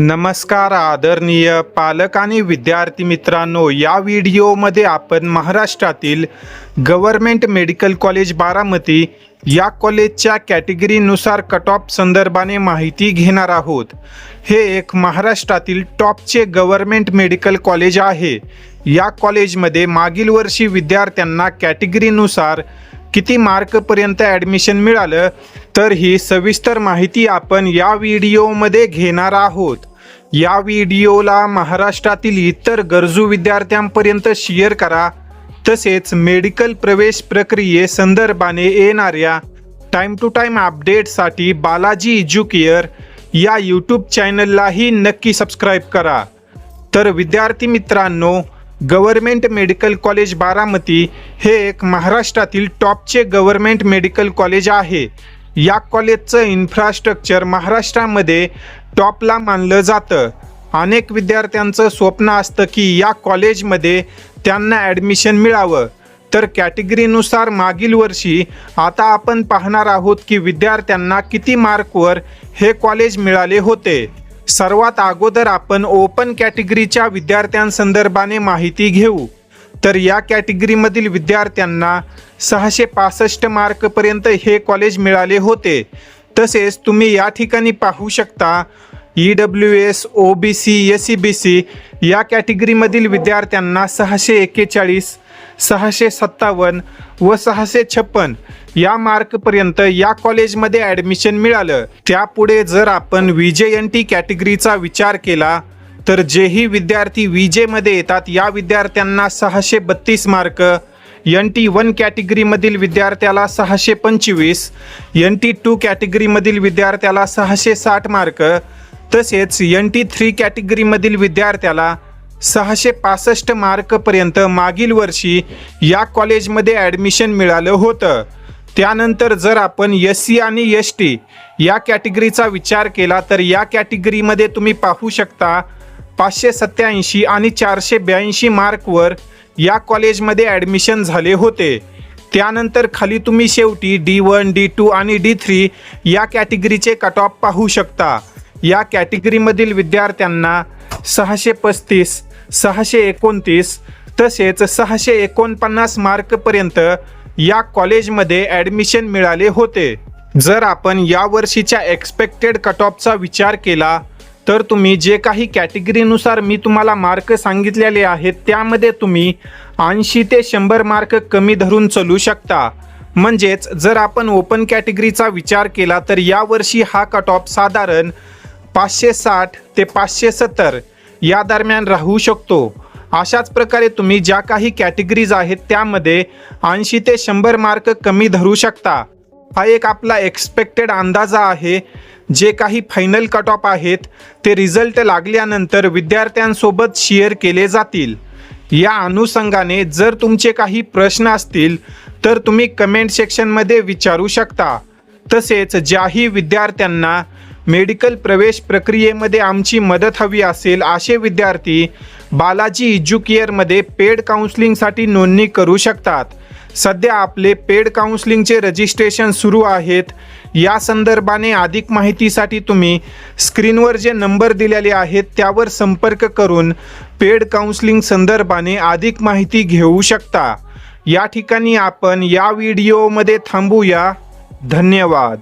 नमस्कार आदरणीय पालक आणि विद्यार्थी मित्रांनो या व्हिडिओमध्ये आपण महाराष्ट्रातील गव्हर्मेंट मेडिकल कॉलेज बारामती या कॉलेजच्या कॅटेगरीनुसार कट ऑफ संदर्भाने माहिती घेणार आहोत. हे एक महाराष्ट्रातील टॉपचे गव्हर्मेंट मेडिकल कॉलेज आहे. या कॉलेजमध्ये मागील वर्षी विद्यार्थ्यांना कॅटेगरीनुसार किती मार्कपर्यंत ॲडमिशन मिळालं तर ही सविस्तर माहिती आपण या व्हिडिओमध्ये घेणार आहोत. या व्हिडिओला महाराष्ट्रातील इतर गरजू विद्यार्थ्यांपर्यंत शेअर करा. तसेच मेडिकल प्रवेश प्रक्रियेसंदर्भाने येणाऱ्या टाईम टू टाईम अपडेटसाठी बालाजी एज्युकेअर या यूट्यूब चॅनललाही नक्की सबस्क्राईब करा. तर विद्यार्थी मित्रांनो गव्हर्मेंट मेडिकल कॉलेज बारामती हे एक महाराष्ट्रातील टॉपचे गव्हर्मेंट मेडिकल कॉलेज आहे. या कॉलेजचं इन्फ्रास्ट्रक्चर महाराष्ट्रामध्ये टॉपला मानलं जातं. अनेक विद्यार्थ्यांचं स्वप्न असतं की या कॉलेजमध्ये त्यांना ॲडमिशन मिळावं. तर कॅटेगरीनुसार मागील वर्षी आता आपण पाहणार आहोत की विद्यार्थ्यांना किती मार्कवर हे कॉलेज मिळाले होते. सर्वात अगोदर आपण ओपन कॅटेगरीच्या विद्यार्थ्यांसंदर्भाने माहिती घेऊ. तर या कॅटेगरीमधील विद्यार्थ्यांना सहाशे पासष्ट मार्कपर्यंत हे कॉलेज मिळाले होते. तसेच तुम्ही या ठिकाणी पाहू शकता E W S O B C S C B C या कॅटेगरीमधील विद्यार्थ्यांना सहाशे एक्केचाळीस सहाशे सत्तावन्न व सहाशे छप्पन या मार्कपर्यंत या कॉलेजमध्ये ॲडमिशन मिळालं. त्यापुढे जर आपण व्ही एन टी कॅटेगरीचा विचार केला तर जेही विद्यार्थी विजेमध्ये येतात या विद्यार्थ्यांना सहाशे बत्तीस मार्क एन टी वन कॅटेगरीमधील विद्यार्थ्याला सहाशे पंचवीस एन टी टू कॅटेगरीमधील विद्यार्थ्याला सहाशे साठ मार्क तसेच एन टी थ्री कॅटेगरीमधील विद्यार्थ्याला सहाशे पासष्ट मार्कपर्यंत मागील वर्षी या कॉलेजमध्ये ॲडमिशन मिळालं होतं. त्यानंतर जर आपण एस सी आणि एस टी या कॅटेगरीचा विचार केला तर या कॅटेगरीमध्ये तुम्ही पाहू शकता पाचशे सत्याऐंशी आणि चारशे ब्याऐंशी मार्कवर या कॉलेजमध्ये ॲडमिशन झाले होते. त्यानंतर खाली तुम्ही शेवटी डी वन डी टू आणि डी थ्री या कॅटेगरीचे कट ऑफ पाहू शकता. या कॅटेगरीमधील विद्यार्थ्यांना सहाशे पस्तीस सहाशे एकोणतीस तसेच सहाशे एकोणपन्नास मार्कपर्यंत या कॉलेजमध्ये ॲडमिशन मिळाले होते. जर आपण यावर्षीच्या एक्सपेक्टेड कट ऑफचा विचार केला तर तुम्ही जे काही कॅटेगरीनुसार मी तुम्हाला मार्क सांगितलेले आहेत त्यामध्ये तुम्ही ऐंशी ते शंभर मार्क कमी धरून चालू शकता. म्हणजेच जर आपण ओपन कॅटेगरीचा विचार केला तर यावर्षी हा कट ऑफ साधारण पाचशे साठ ते पाचशे सत्तर या दरम्यान राहू शकतो. अशाच प्रकारे तुम्ही ज्या काही कॅटेगरीज आहेत त्यामध्ये ऐंशी ते शंभर मार्क कमी धरू शकता. हा एक आपला एक्सपेक्टेड अंदाजा आहे. जे काही फायनल कट ऑफ आहेत ते रिझल्ट लागल्यानंतर विद्यार्थ्यांसोबत शेअर केले जातील. या अनुषंगाने जर तुमचे काही प्रश्न असतील तर तुम्ही कमेंट सेक्शनमध्ये विचारू शकता. तसेच ज्याही विद्यार्थ्यांना मेडिकल प्रवेश प्रक्रियेमध्ये आमची मदत हवी असेल असे विद्यार्थी बालाजी एज्युकेअरमध्ये पेड काउन्सिलिंगसाठी नोंदणी करू शकतात. सध्या आपले पेड काउन्सिलिंगचे रजिस्ट्रेशन सुरू आहेत. या संदर्भाने अधिक माहितीसाठी तुम्ही स्क्रीनवर जे नंबर दिलेले आहेत त्यावर संपर्क करून पेड काउन्सिलिंग संदर्भाने अधिक माहिती घेऊ शकता. या ठिकाणी आपण या व्हिडिओमध्ये थांबूया. धन्यवाद.